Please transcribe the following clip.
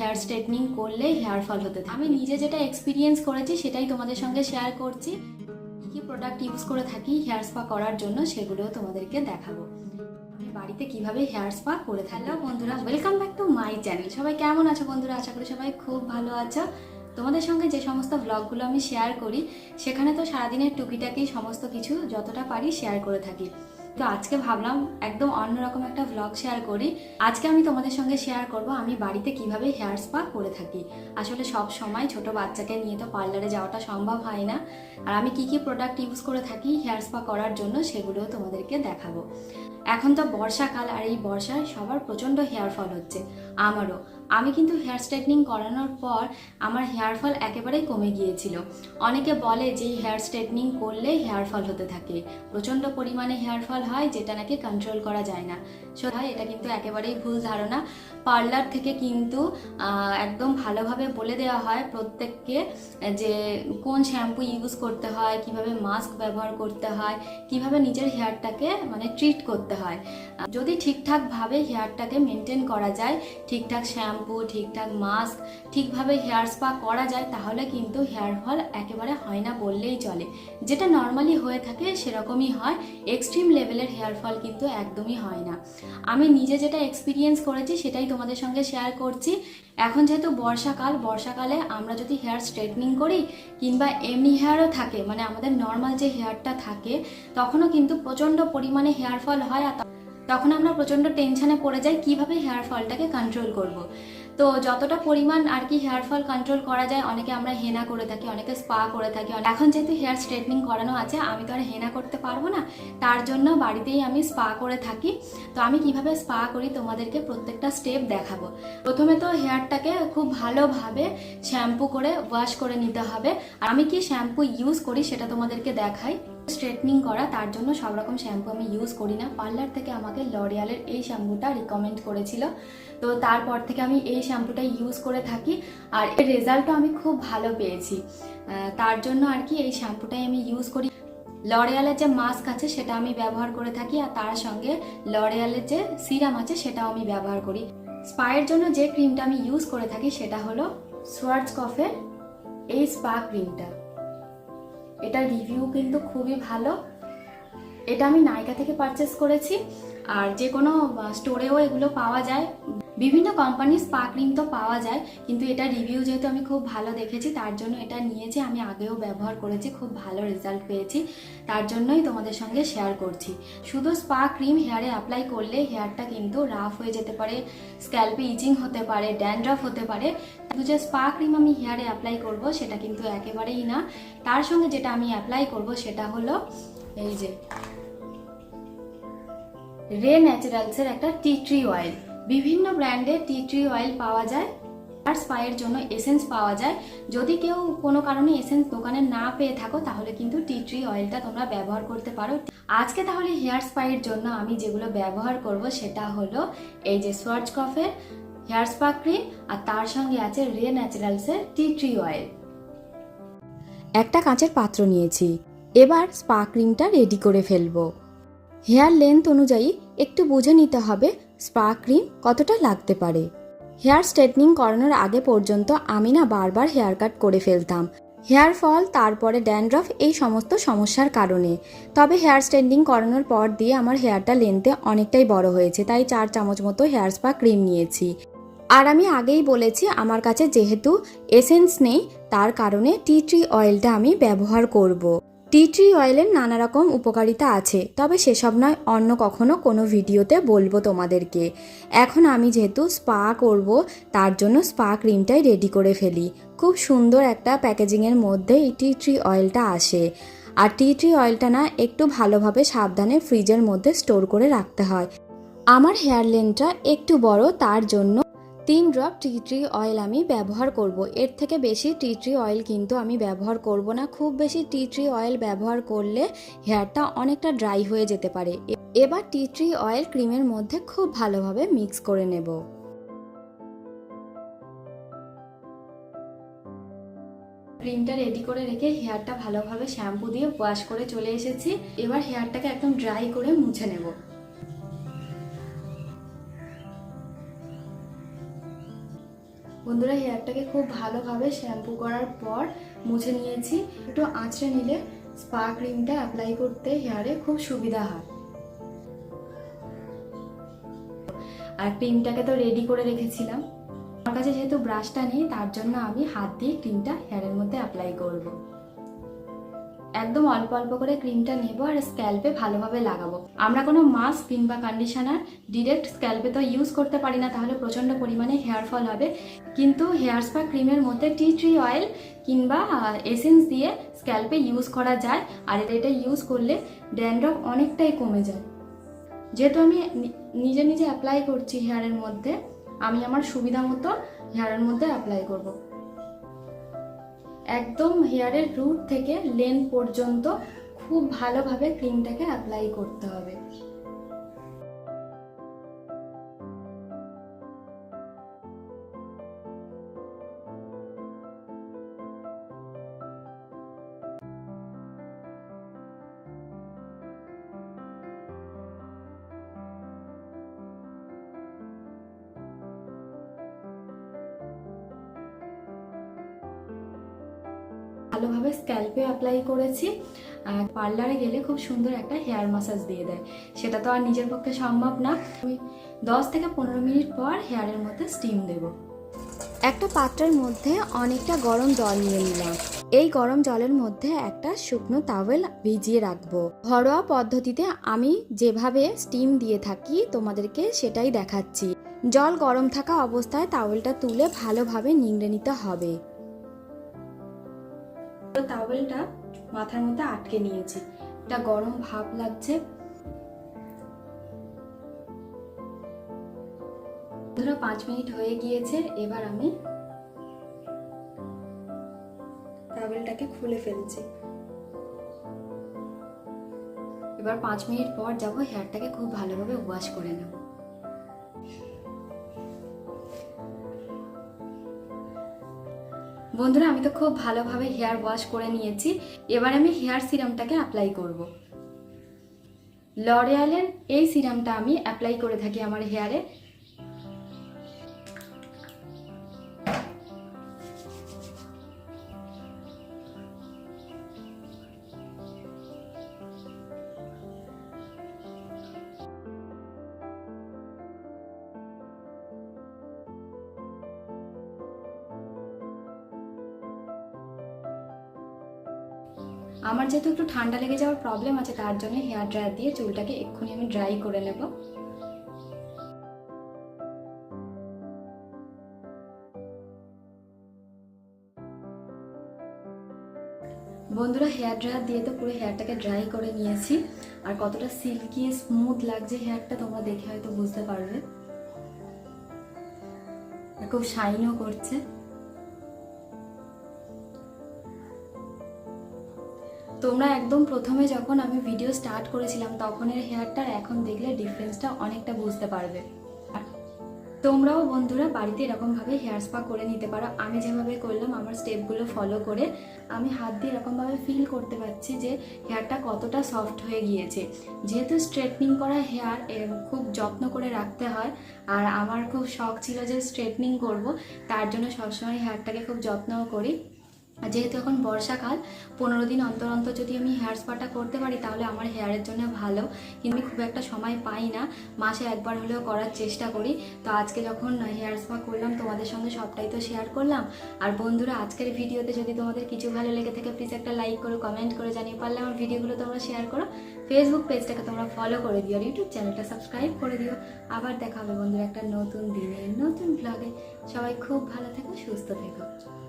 Hair straightening করলে hair fall হতে থাকে। আমি নিজে যেটা এক্সপিরিয়েন্স করেছি সেটাই তোমাদের সঙ্গে শেয়ার করছি। কী প্রোডাক্ট ইউজ করে থাকি হেয়ার স্পা করার জন্য সেগুলোও তোমাদেরকে দেখাবো। বাড়িতে কীভাবে হেয়ার স্পা করে থাকলাম বন্ধুরা welcome back to my channel সবাই কেমন আছো বন্ধুরা? আশা করি সবাই খুব ভালো আছো। তোমাদের সঙ্গে যে সমস্ত ব্লগগুলো আমি শেয়ার করি, সেখানে তো সারাদিনের টুকিটাকি সমস্ত কিছু যতটা পারি শেয়ার করে থাকি। তো আজকে ভাবলাম একদম অন্যরকম একটা ব্লগ শেয়ার করি। আজকে আমি তোমাদের সঙ্গে শেয়ার করব আমি বাড়িতে কীভাবে হেয়ার স্পা করে থাকি। আসলে সব সময় ছোট বাচ্চাকে নিয়ে তো পার্লারে যাওয়াটা সম্ভব হয় না। আর আমি কি কি প্রোডাক্ট ইউজ করে থাকি হেয়ার স্পা করার জন্য সেগুলোও তোমাদেরকে দেখাবো। এখন তো বর্ষাকাল আর এই বর্ষায় সবার প্রচণ্ড হেয়ার ফল হচ্ছে। আমারও। আমি কিন্তু হেয়ার স্ট্রেটনিং করানোর পর আমার হেয়ার ফল একেবারেই কমে গিয়েছিল। অনেকে বলে যে হেয়ার স্ট্রেটনিং করলে হেয়ার ফল হতে থাকে। প্রচণ্ড পরিমাণে হেয়ার ফল হয় যেটা নাকি কন্ট্রোল করা যায় না। সত্যি এটা কিন্তু একেবারেই ভুল ধারণা। পার্লার থেকে কিন্তু একদম ভালোভাবে বলে দেওয়া হয় প্রত্যেককে যে কোন শ্যাম্পু ইউজ করতে হয়, কীভাবে মাস্ক ব্যবহার করতে হয়, কীভাবে নিজের হেয়ারটাকে মানে ট্রিট করতে হয়। যদি ঠিকঠাকভাবে হেয়ারটাকে মেনটেন করা যায়, ঠিকঠাক শ্যাম্পু ঠিকঠাক মাস্ক ঠিকভাবে হেয়ার স্পা করা যায়, তাহলে কিন্তু হেয়ার ফল একেবারে হয় না বললেই চলে। যেটা নর্মালি হয়ে থাকে সেরকমই হয় এক্সট্রিম লেভেলের হেয়ার ফল কিন্তু একদমই হয় না। আমি নিজে যেটা এক্সপিরিয়েন্স করেছি, সেটাই তোমাদের সঙ্গে শেয়ার করছি। এখন যেহেতু বর্ষাকাল, বর্ষাকালে আমরা যদি হেয়ার স্ট্রেটনিং করি, কিংবা এমনি হেয়ারও থাকে মানে আমাদের নর্মাল যে হেয়ারটা থাকে, তখনও কিন্তু প্রচণ্ড পরিমাণে হেয়ার ফল হয় আর তখন আমরা প্রচণ্ড টেনশানে পড়ে যাই কীভাবে হেয়ার ফলটাকে কন্ট্রোল করব। তো যতটা পরিমাণ আর কি হেয়ার ফল কন্ট্রোল করা যায়, অনেকে আমরা হেনা করে থাকি, অনেকে স্পা করে থাকি এখন যেহেতু হেয়ার স্ট্রেটনিং করানো আছে, আমি তো আর হেনা করতে পারব না, তার জন্য বাড়িতেই আমি স্পা করে থাকি। তো আমি কীভাবে স্পা করি তোমাদেরকে প্রত্যেকটা স্টেপ দেখাবো। প্রথমে তো হেয়ারটাকে খুব ভালোভাবে শ্যাম্পু করে ওয়াশ করে নিতে হবে। আর আমি কি শ্যাম্পু ইউজ করি সেটা তোমাদেরকে দেখাই। স্ট্রেটনিং করা, তার জন্য সব রকম শ্যাম্পু আমি ইউজ করি না। পার্লার থেকে আমাকে লরিয়ালের এই শ্যাম্পুটা রিকমেন্ড করেছিল। তো তারপর থেকে আমি এই শ্যাম্পুটা ইউজ করে থাকি আর এর রেজাল্টও আমি খুব ভালো পেয়েছি। তার জন্য আর কি এই শ্যাম্পুটাই আমি ইউজ করি। লরিয়ালের যে মাস্ক আছে, সেটা আমি ব্যবহার করে থাকি আর তার সঙ্গে লরিয়ালের যে সিরাম আছে, সেটাও আমি ব্যবহার করি। স্পায়ের জন্য যে ক্রিমটা আমি ইউজ করে থাকি, সেটা হলো সোয়ার্জ কফের এই স্পা ক্রিমটা এটার রিভিউ কিন্তু খুবই ভালো। এটা আমি নাইকা থেকে পারচেস করেছি। আর যে কোনো স্টোরেও এগুলো পাওয়া যায়। বিভিন্ন কোম্পানির স্পা ক্রিম তো পাওয়া যায়, কিন্তু এটা রিভিউ যেহেতু আমি খুব ভালো দেখেছি, তার জন্য এটা নিয়েছি, আমি আগেও ব্যবহার করেছি, খুব ভালো রেজাল্ট পেয়েছি, তার জন্যই তোমাদের সঙ্গে শেয়ার করছি। শুধু স্পা ক্রিম হেয়ারে অ্যাপ্লাই করলে হেয়ারটা কিন্তু রাফ হয়ে যেতে পারে স্ক্যাল্পে ইচিং হতে পারে ড্যান্ড্রফ হতে পারে, কিন্তু যে স্পা ক্রিম আমি হেয়ারে অ্যাপ্লাই করব সেটা কিন্তু একেবারেই না। তার সঙ্গে যেটা আমি অ্যাপ্লাই করব সেটা হলো এই যে রে ন্যাচারালসের একটা টি ট্রি অয়েল বিভিন্ন ব্র্যান্ডের টি ট্রি অয়েল পাওয়া যায়, আর স্পায়ের জন্য এসেন্স পাওয়া যায়। যদি কেউ কোনো কারণে এসেন্স দোকানে না পেয়ে থাকো, তাহলে কিন্তু টি ট্রি অয়েলটা তোমরা ব্যবহার করতে পারো। আজকে তাহলে হেয়ার স্পায়ের জন্য আমি যেগুলো ব্যবহার করব, সেটা হলো এই যে Schwarzkopf hair spa cream, আর তার সঙ্গে আছে রে ন্যাচারালসের টি ট্রি অয়েল। একটা কাঁচের পাত্র নিয়েছি, এবার স্পা ক্রিমটা রেডি করে ফেলব। হেয়ার লেন্থ অনুযায়ী একটু বুঝে নিতে হবে স্পা ক্রিম কতটা লাগতে পারে? হেয়ার স্ট্রেটনিং করানোর আগে পর্যন্ত আমি না বারবার হেয়ার কাট করে ফেলতাম। হেয়ার ফল, তারপরে ড্যান্ড্রফ এই সমস্ত সমস্যার কারণে। তবে হেয়ার স্ট্রেটনিং করানোর পর দিয়ে আমার হেয়ারটা লেন্থে অনেকটাই বড় হয়েছে, তাই চার চামচ মতো হেয়ার স্পা ক্রিম নিয়েছি। আর আমি আগেই বলেছি, আমার কাছে যেহেতু এসেন্স নেই, তার কারণে টি ট্রি অয়েলটা আমি ব্যবহার করব। টি ট্রি অয়েলের নানা রকম উপকারিতা আছে, তবে সেসব নয়, অন্য কখনো কোনো ভিডিওতে বলব তোমাদেরকে। এখন আমি যেহেতু স্পা করব, তার জন্য স্পা ক্রিমটাই রেডি করে ফেলি। খুব সুন্দর একটা প্যাকেজিংয়ের মধ্যে এই টি ট্রি অয়েলটা আসে। আর টি ট্রি অয়েলটা না, একটু ভালোভাবে সাবধানে ফ্রিজের মধ্যে স্টোর করে রাখতে হয়। আমার হেয়ার লেনটা একটু বড়, তার জন্য তিন ড্রপ টি ট্রি অয়েল আমি ব্যবহার করব। এর থেকে বেশি টি ট্রি অয়েল কিন্তু আমি ব্যবহার করব না। খুব বেশি টি ট্রি অয়েল ব্যবহার করলে হেয়ারটা অনেকটা ড্রাই হয়ে যেতে পারে। এবার টি ট্রি অয়েল ক্রিমের মধ্যে খুব ভালোভাবে মিক্স করে নেব। ক্রিমটা রেডি করে রেখে হেয়ারটা ভালোভাবে শ্যাম্পু দিয়ে ওয়াশ করে চলে এসেছি। এবার হেয়ারটাকে একদম ড্রাই করে মুছে নেব। বন্ধুরা হেয়ারটাকে খুব ভালোভাবে শ্যাম্পু করার পর মুছে নিয়েছি। একটু আঁচড়ে নিলে স্পা ক্রিমটা অ্যাপ্লাই করতে হেয়ারে খুব সুবিধা হয়। আর ক্রিমটাকে তো রেডি করে রেখেছিলাম। আমার কাছে যেহেতু ব্রাশটা নেই, তার জন্য আমি হাত দিয়ে ক্রিমটা হেয়ারের মধ্যে অ্যাপ্লাই করব। একদম অল্প অল্প করে ক্রিমটা নেব আর স্ক্যাল্পে ভালোভাবে লাগাবো। আমরা কোনো মাস্ক কিংবা কন্ডিশনার ডিরেক্ট স্ক্যাল্পে তো ইউজ করতে পারি না, তাহলে প্রচণ্ড পরিমাণে হেয়ার ফল হবে। কিন্তু হেয়ার স্পা ক্রিমের মধ্যে টি ট্রি অয়েল কিংবা এসেন্স দিয়ে স্ক্যাল্পে ইউজ করা যায়। আর এটা ইউজ করলে ড্যান্ড্রফ অনেকটাই কমে যায়। যেহেতু আমি নিজে নিজে অ্যাপ্লাই করছি হেয়ারের মধ্যে, আমি আমার সুবিধা মতো হেয়ারের মধ্যে অ্যাপ্লাই করব। একদম হেয়ারের রুট থেকে লেন পর্যন্ত খুব ভালোভাবে ক্রিমটাকে অ্যাপ্লাই করতে হবে। ভালোভাবে স্ক্যাল্পে অ্যাপ্লাই করেছি আর পার্লারে গেলে খুব সুন্দর একটা হেয়ার মাসাজ দিয়ে দেয়। সেটা তো আর নিজের পক্ষে সম্ভব না। আমি দশ থেকে পনেরো মিনিট পর হেয়ারের মধ্যে স্টিম দেবো। একটা পাত্রের মধ্যে অনেকটা গরম জল নিয়ে নিলাম। এই গরম জলের মধ্যে একটা শুকনো তাওয়েল ভিজিয়ে রাখব। ঘরোয়া পদ্ধতিতে আমি যেভাবে স্টিম দিয়ে থাকি, তোমাদেরকে সেটাই দেখাচ্ছি। জল গরম থাকা অবস্থায় তাওয়েলটা তুলে ভালোভাবে নিংড়ে নিতে হবে। টাওয়েলটা মাথার মধ্যে আটকে নিয়েছি। এটা গরম ভাব লাগছে। ধরো পাঁচ মিনিট হয়ে গিয়েছে, এবার আমি টাওয়েলটাকে খুলে ফেলছি। এবার পাঁচ মিনিট পর যাব হেয়ারটাকে খুব ভালোভাবে ওয়াশ করে নেব। বন্ধুরা, আমি তো খুব ভালোভাবে হেয়ার ওয়াশ করে নিয়েছি। এবার আমি হেয়ার সিরামটাকে অ্যাপ্লাই করব। লরিয়ালের এই সিরামটা আমি অ্যাপ্লাই করে থাকি আমার হেয়ারে আমার যেহেতু একটু ঠান্ডা লেগে যাওয়ার প্রবলেম আছে, তার জন্য হেয়ার ড্রায়ার দিয়ে চুলটাকে এক্ষুনি আমি ড্রাই করে নেব। বন্ধুরা হেয়ার ড্রায়ার দিয়ে তো পুরো হেয়ারটাকে ড্রাই করে নিয়েছি। আর কতটা সিল্কি স্মুথ লাগছে হেয়ারটা তোমরা দেখে হয়তো বুঝতে পারবে। খুব শাইনও করছে। তোমরা একদম প্রথমে যখন আমি ভিডিও স্টার্ট করেছিলাম, তখনের হেয়ারটার এখন দেখলে ডিফারেন্সটা অনেকটা বুঝতে পারবে। তোমরাও বন্ধুরা বাড়িতে এরকমভাবে হেয়ার স্পা করে নিতে পারো। আমি যেভাবে করলাম, আমার স্টেপগুলো ফলো করে আমি হাত দিয়ে এরকমভাবে ফিল করতে পারছি যে হেয়ারটা কতটা সফট হয়ে গিয়েছে। যেহেতু স্ট্রেটনিং করা হেয়ার খুব যত্ন করে রাখতে হয়, আর আমার খুব শখ ছিল যে স্ট্রেটনিং করব, তার জন্য সবসময় হেয়ারটাকে খুব যত্নও করি। যেহেতু এখন বর্ষাকাল, পনেরো দিন অন্তর অন্তর যদি আমি হেয়ার স্পাটা করতে পারি, তাহলে আমার হেয়ারের জন্য ভালো। কিন্তু আমি খুব একটা সময় পাই না। মাসে একবার হলেও করার চেষ্টা করি। তো আজকে যখন হেয়ার স্পা করলাম, তোমাদের সঙ্গে সবটাই তো শেয়ার করলাম। আর বন্ধুরা, আজকের ভিডিওতে যদি তোমাদের কিছু ভালো লেগে থাকে প্লিজ একটা লাইক করো কমেন্ট করে, জানিয়ে পারলে আমার ভিডিওগুলো তোমরা শেয়ার করো। ফেসবুক পেজটাকে তোমরা ফলো করে দিও আর ইউটিউব চ্যানেলটা সাবস্ক্রাইব করে দিও। আবার দেখা হবে বন্ধুরা একটা নতুন দিনে, নতুন ব্লগে সবাই খুব ভালো থেকো, সুস্থ থেকো।